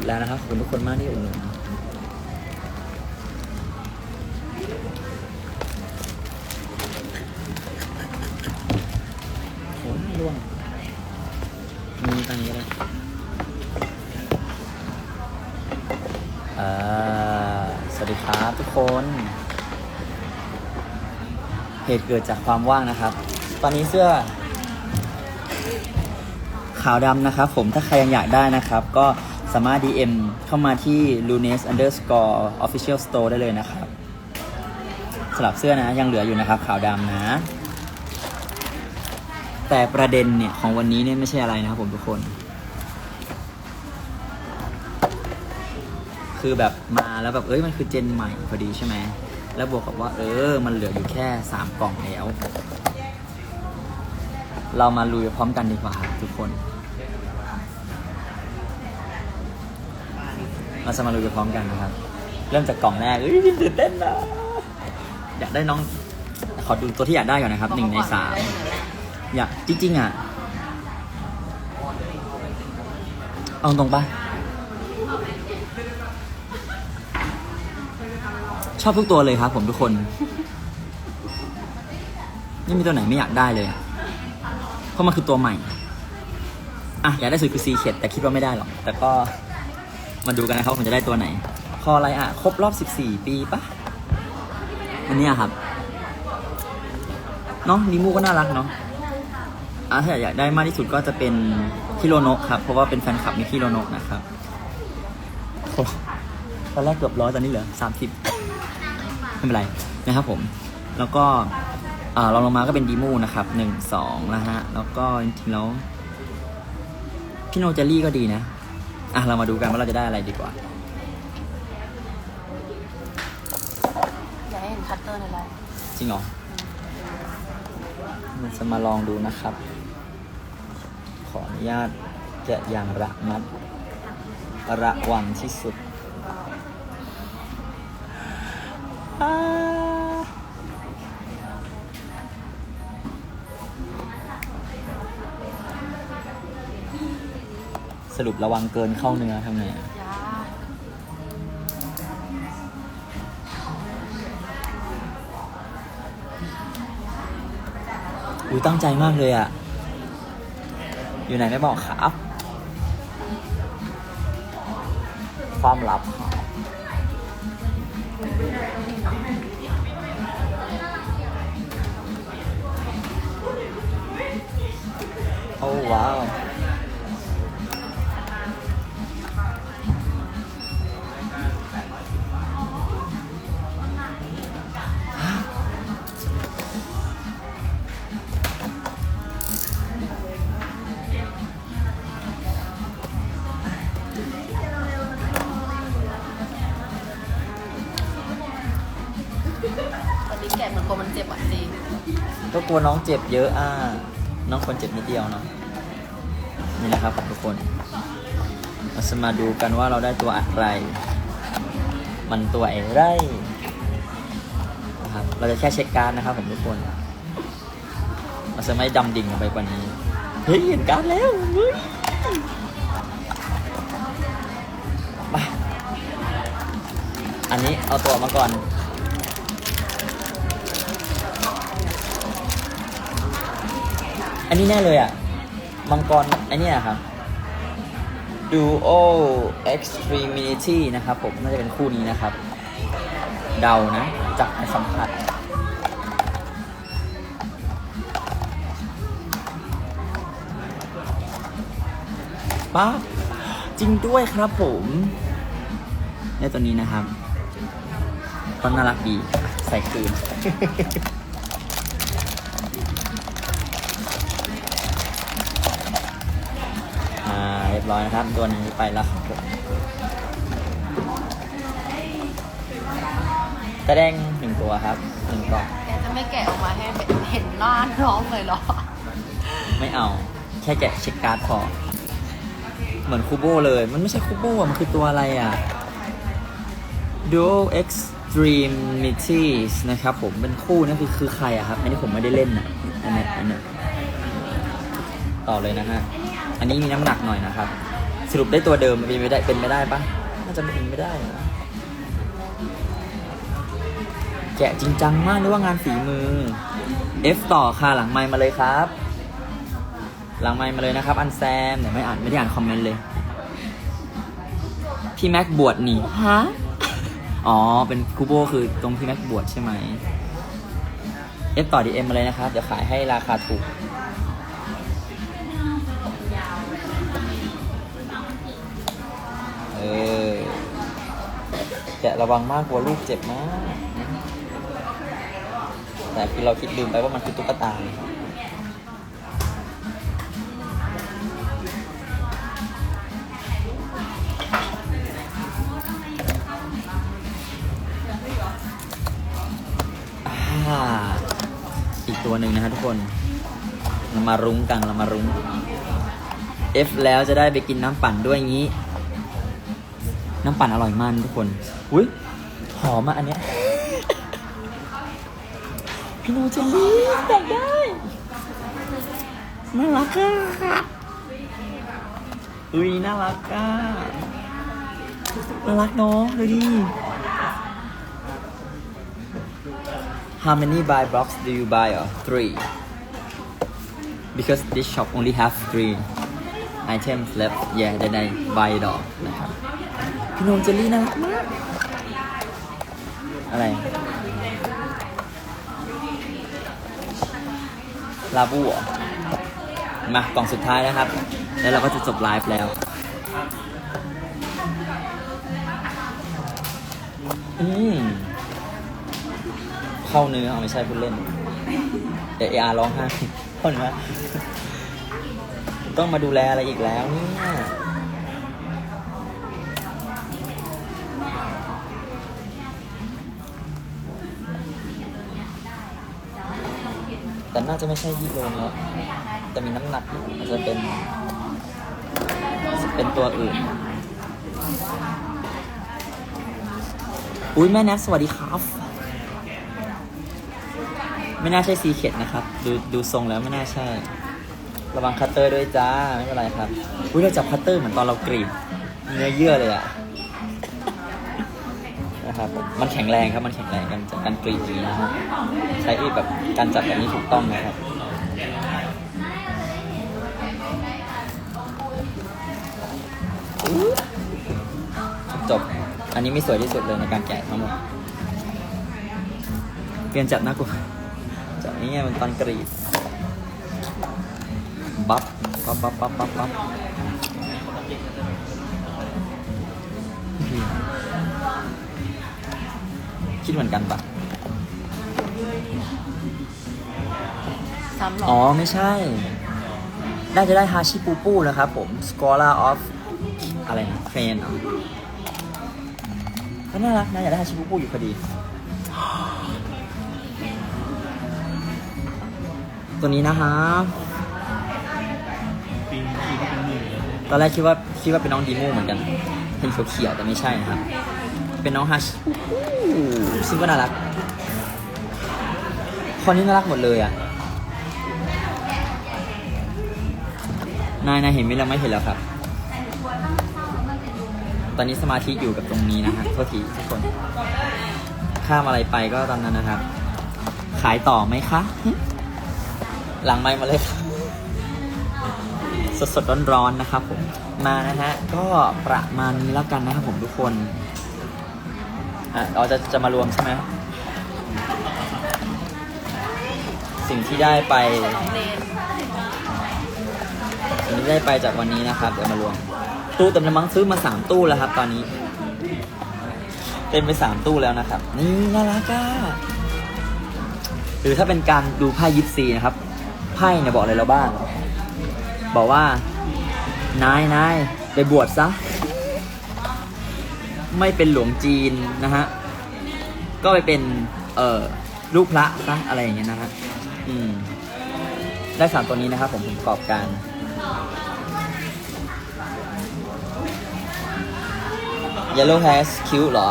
ดแล้วนะครับขอบคุณทุกคนมากที่อุดหนุนโอ้ยร่วงมีตรงนี้เลยอ่าสวัสดีครับทุกคน เหตุเกิดจากความว่างนะครับ ตอนนี้เสื้อ ขาวดำนะครับ ผมถ้าใครยังอยากได้นะครับ ก็ สามารถ DM เข้ามาที่ lunes underscore official store ได้เลยนะครับสำหรับเสื้อนะ ยังเหลืออยู่นะครับ ขาวดำนะ แต่ประเด็นเนี่ยของวันนี้เนี่ยไม่ใช่อะไรนะครับผมทุกคน คือแบบมาแล้วแบบเอ้ยมันคือเจนใหม่พอดีใช่ไหม แล้วบวกกับว่า เออ มันเหลืออยู่แค่ 3 กล่องแล้ว เรามาลุยพร้อมกันดีกว่าทุกคน เราจะมาลุยไปพร้อมกันนะครับ เริ่มจากกล่องแรกเอ้ยตื่นเต้นนะอยากได้น้อง ขอดูตัวที่อยากได้ก่อนนะครับหนึ่งในสามอยากจริง ๆ อะ เอาตรงปะชอบทุกตัวเลยครับผมทุกคนไม่มีตัวไหนไม่อยากได้เลย เพราะมันคือตัวใหม่ อะ อยากได้สุดคือซีเข็ดแต่คิดว่าไม่ได้หรอก แต่ก็ มาดูกันนะครับผมจะได้ตัวไหน คออะไรอะ ครบรอบ 14 ปีปะอันนี้ครับเนาะนิมูก็น่ารักเนาะอะถ้าอยากได้มากที่สุดก็จะเป็นคิโรโนะครับ เพราะว่าเป็นแฟนคลับมิคิโรโนะนะครับตอนแรกเกือบร้อยตอนนี้เหลือสามสิบไม่เป็นไรนะครับผม แล้วก็อ่าลองลงมาก็เป็นดีมูนะครับหนึ่งสองนะฮะ แล้วก็จริงๆแล้วพี่โนเจลลี่ก็ดีนะ อะเรามาดูกันว่าเราจะได้อะไรดีกว่า อยากให้เห็นคัตเตอร์ในไลน์จริงเหรอมันจะมาลองดูนะครับ ขออนุญาตแกะอย่างระมัด ระวังที่สุดอ่า รุประวังเกินเข้าเนื้อทำไงอะยาอุ้ยตั้งใจมากเลยอะอยู่ไหนไม่บอกครับ ความลับครับโอ้ว้าว ลัวน้องเจ็บเยอะอะน้องคนเจ็บนิดเดียวเนาะนี่นะครับทุกคนเราจะมาดูกันว่าเราได้ตัวอะไร มันตัวอะไรนะครับเราจะแค่เช็คการนะครับผมทุกคนเราจะไม่ดำดิ่งลงไปกว่านี้เฮ้ยเห็นการแล้วเฮ้ยมาอันนี้เอาตัวมาก่อน อันนี้แน่เลยอะ มังกรอันนี้อะครับ Duo Extremity นะครับผม น่าจะเป็นคู่นี้นะครับ เดานะ จากการสัมผัสป้าบจริงด้วยครับผมในตัวนี้นะครับก็น่ารักดี ใส่คืน รียบร้อยนะครับ ตัวนี้ไปแล้วครับผมตะแดงหนึ่งตัวครับหนึ่งกล่องแกจะไม่แกะออกมาให้เห็นหน้าน้องเลยเหรอ ไม่เอา แค่แกะเช็คการ์ดพอ เหมือนคูโบเลย มันไม่ใช่คูโบอะมันคือตัวอะไรอะ Duo Extremities นะครับผมเป็นคู่นั่นคือคือใครอะครับ อันนี้ผมไม่ได้เล่นนะอันนี้อันนี้ ต่อเลยนะฮะ อันนี้มีน้ำหนักหน่อยนะครับ สรุปได้ตัวเดิมเป็นไม่ได้เป็นไม่ได้ปะน่าจะเป็นไม่ได้นะแกะจริงจังมากนึกว่างานฝีมือ F ต่อค่ะหลังไมค์มาเลยครับ หลังไมค์มาเลยนะครับ อันแซมเดี๋ยวไม่อ่านไม่ได้อ่านคอมเมนต์เลย พี่แม็กบวชนี่ฮะอ๋อ เป็นคูโบคือตรงพี่แม็กบวชใช่ไหม F ต่อ DM มาเลยนะครับ เดี๋ยวขายให้ราคาถูก เออแกะระวังมากกลัวลูกเจ็บมาก แต่คือเราคิดลืมไปว่ามันคือตุ๊กตาอีกตัวหนึ่งนะฮะทุกคนเรามารุ้งกันเรามารุ้ง F แล้วจะได้ไปกินน้ำปั่นด้วยงี้ น้ำปั่นอร่อยมากทุกคนอุ้ยหอมอะอันเนี้ยพี่โนเจลลี่แต่งได้น่ารักอะอุ้ยน่ารักอะน่ารักเนาะดูดิ How many buy box do you buy? Uh, three. Because this shop only have three items left. Yeah, then I buy it all นะครับ พี่นมเจลลี่น่ารักมากอะไร ลาบูเหรอมากล่องสุดท้ายนะครับ แล้วเราก็จะจบไลฟ์แล้วอืมเข้าเนื้อเอาไม่ใช่พูดเล่นเออาร้องไห้เข้าเนื้อต้องมาดูแลอะไรอีกแล้วเนี่ย แต่น่าจะไม่ใช่ยี่โลแล้วแต่มีน้ำหนักอยู่อาจจะเป็น เป็นตัวอื่น อุ้ยแม่แนทสวัสดีครับ ไม่น่าใช่ซีเค็ดนะครับ ดูดูทรงแล้วไม่น่าใช่ ระวังคัตเตอร์ด้วยจ้า ไม่เป็นไรครับ อุ้ยเราจับคัตเตอร์เหมือนตอนเรากรีดเนื้อเยื่อเลยอะนะ ครับผมมันแข็งแรงครับมันแข็งแรงกันจากการกรีดอย่างนี้นะฮะใช้แบบการจับแบบนี้ถูกต้องนะครับจบ อันนี้ไม่สวยที่สุดเลยในการแกะทั้งหมดเปลี่ยนจับน้ากลัวจับนี้ไงมันตอนกรีด บัฟบัฟบัฟบัฟบัฟ คิดเหมือนกันปะซ้ำหรออ๋อ ไม่ใช่ น่าจะได้ฮาชิปูปูนะครับผม Scholar of อะไรนะเทรนก็น่ารักนะอยากได้ฮาชิปูปูอยู่พอดี ตัวนี้นะฮะปีนปีนที่เป็นหมื่นเลยตอนแรกคิดว่าคิดว่าเป็นน้องดีมูเหมือนกันเห็นเขียวๆแต่ไม่ใช่นะครับ เป็นน้องฮัชซึ่งก็น่ารัก คนนี้น่ารักหมดเลยอะ นายนายเห็นไหมเราไม่เห็นแล้วครับ ตอนนี้สมาธิอยู่กับตรงนี้นะฮะโทษทีทุกคน ข้ามอะไรไปก็ตามนั้นนะครับ ขายต่อไหมคะ หลังไมค์มาเลยครับสดๆร้อนๆนะครับผมมานะฮะก็ประมาณนี้แล้วกันนะครับผมทุกคน อะเราจะจะมารวมใช่ไหมสิ่งที่ได้ไปสิ่งที่ได้ไปจากวันนี้นะครับเดี๋ยวมารวม ตู้เต็มแล้วมั้งซื้อมาสามตู้แล้วครับ ตอนนี้ เต็มไปสามตู้แล้วนะครับ นี่น่ารักอะหรือถ้าเป็นการดูไพ่ยิปซีนะครับไพ่เนี่ยบอกอะไรเราบ้าง บอกว่านายนายไปบวชซะ ไม่เป็นหลวงจีนนะฮะ ก็ไปเป็น เอ่อลูกพระซะอะไรอย่างเงี้ยนะฮะ อืม ได้สามตัวนี้นะครับผมผมประกอบการ Yellow has cute เหรอ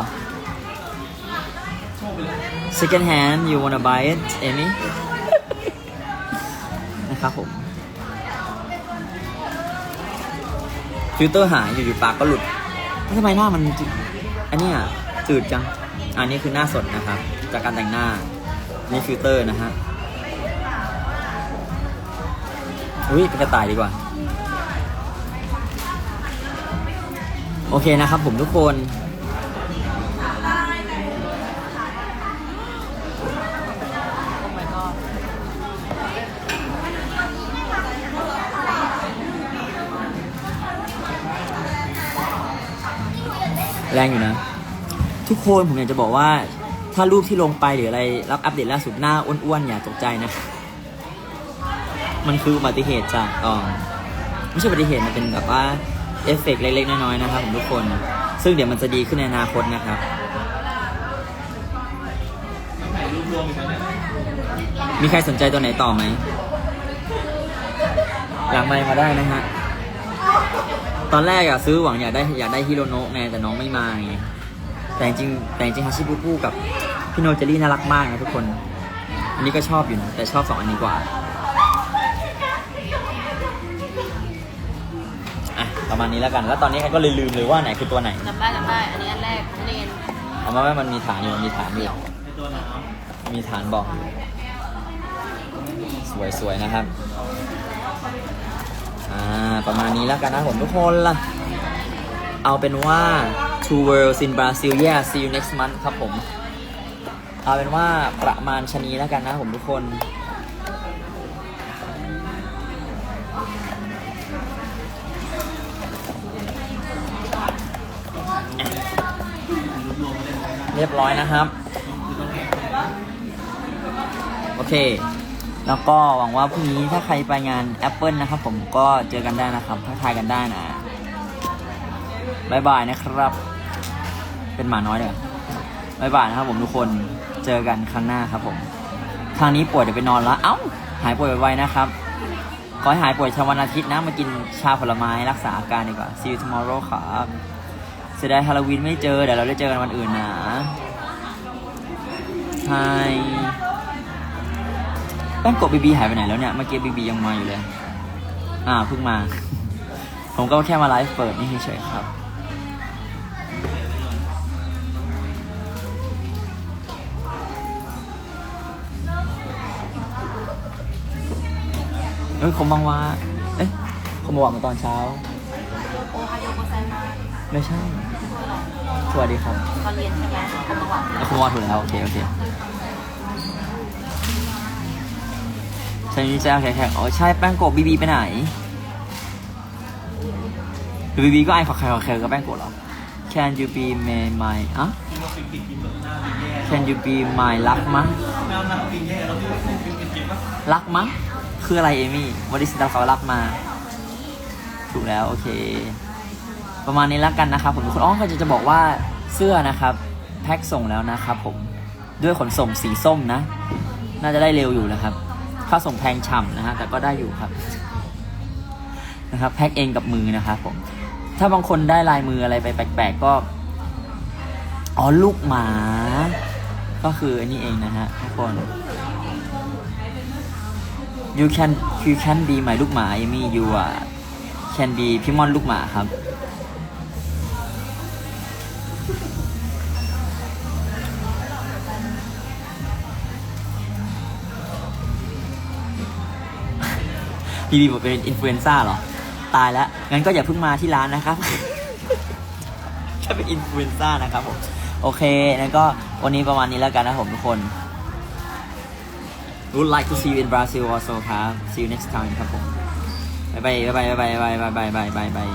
Second hand you wanna buy it Amy นะครับผม ฟิลเตอร์หายอยู่ๆปากก็หลุด ทำไมหน้ามันจ อันเนี้ยจืดจัง อันนี้คือหน้าสดนะครับ จากการแต่งหน้า นี่ฟิลเตอร์นะฮะ อุ้ยเป็นกระต่ายดีกว่า โอเคนะครับผมทุกคน แรงอยู่นะ ทุกคนผมอยากจะบอกว่า ถ้ารูปที่ลงไปหรืออะไรรับอัปเดตล่าสุดหน้าอ้วนๆอย่าตกใจนะ มันคืออุบัติเหตุจากอ่อไม่ใช่อุบัติเหตุมันเป็นแบบว่าเอฟเฟกต์เล็กๆน้อยๆนะครับผมทุกคน ซึ่งเดี๋ยวมันจะดีขึ้นในอนาคตนะครับมีใครสนใจตัวไหนต่อไหม หลังไมค์มาได้นะฮะ ตอนแรกอะซื้อหวังอยากได้อยากได้ฮิโรโนะไงแต่น้องไม่มาไงแต่จริงๆแต่จริงๆฮาชิบุปุกับพี่โนเจอรี่น่ารักมากนะทุกคน อันนี้ก็ชอบอยู่นะแต่ชอบสองอันนี้กว่าอะประมาณนี้แล้วกัน แล้วตอนนี้ก็เลยลืมเลยว่าไหนคือตัวไหนจำได้จำได้อันนี้อันแรกของเนนเอามาว่ามันมีฐานอยู่มันมีฐานอยู่มีฐานบอกอยู่สวยๆนะครับ อ่าประมาณนี้แล้วกันนะผมทุกคนล่ะ เอาเป็นว่า two worlds in Brazil yeah see you next month ครับผม เอาเป็นว่าประมาณชนีแล้วกันนะผมทุกคนเรียบร้อยนะครับ โอเค แล้วก็หวังว่าพรุ่งนี้ถ้าใครไปงาน Apple นะครับผมก็เจอกันได้นะครับทักทายกันได้นะบายบายนะครับ เป็นหมาน้อยเลยบายบายนะครับผมทุกคนเจอกันครั้งหน้าครับผม ทางนี้ป่วยเดี๋ยวไปนอนละเอ้า หายป่วยไวๆนะครับ ขอให้หายป่วยชาวันอาทิตย์นะ มากินชาผลไม้รักษาอาการดีกว่า see you tomorrow ครับเสียดายฮาโลวีนไม่เจอเดี๋ยวเราได้เจอกันวันอื่นนะ Hi แป้งกบบีบีหายไปไหนแล้วเนี่ย เมื่อกี้บีบียังมาอยู่เลย อ่าเพิ่งมา ผมก็แค่มาไลฟ์เปิดนี่เฉยๆครับ เอ้ยคมบังวาเอ๊ะคมบังวามาตอนเช้า โอไฮโอโกไซมาไม่ใช่ สวัสดีครับ ตอนเรียนใช่ไหมผมมาบอกแล้วคมบังวาถูกแล้ว โอเค โอเค ใช่นี่แจ้วแขกๆอ๋อใช่แป้งโกบบีบีไปไหนหรือบีบีก็ไอขอใครขอใครกับแป้งโกบเหรอ Can you be my my อะ Can you be my รักมั้งรักมั้งคืออะไรเอมี่วันนี้สิตาเขารักมา ถูกแล้วโอเค ประมาณนี้แล้วกันนะครับผมทุกคนอ๋อก็จะจะบอกว่าเสื้อนะครับ แพ็คส่งแล้วนะครับผมด้วยขนส่งสีส้มนะ น่าจะได้เร็วอยู่นะครับ ค่าส่งแพงฉ่ำนะฮะแต่ก็ได้อยู่ครับนะครับ แพ็คเองกับมือนะครับผม ถ้าบางคนได้ลายมืออะไรไปแปลกๆก็อ๋อลูกหมา ก็คืออันนี้เองนะฮะทุกคน you can you can be my ลูกหมาเอมี่ you อะ can be พี่มอนลูกหมาครับ บีบีบอกเป็นอินฟลูเอนซ่าเหรอ ตายแล้ว งั้นก็อย่าเพิ่งมาที่ร้านนะครับแค่เป็นอินฟลูเอนซ่านะครับผม โอเคงั้นก็วันนี้ประมาณนี้แล้วกันนะครับผมทุกคน would like to see you in Brazil also ครับ see you next time ครับผมบายบายบายบายบายบายบายบายบายบาย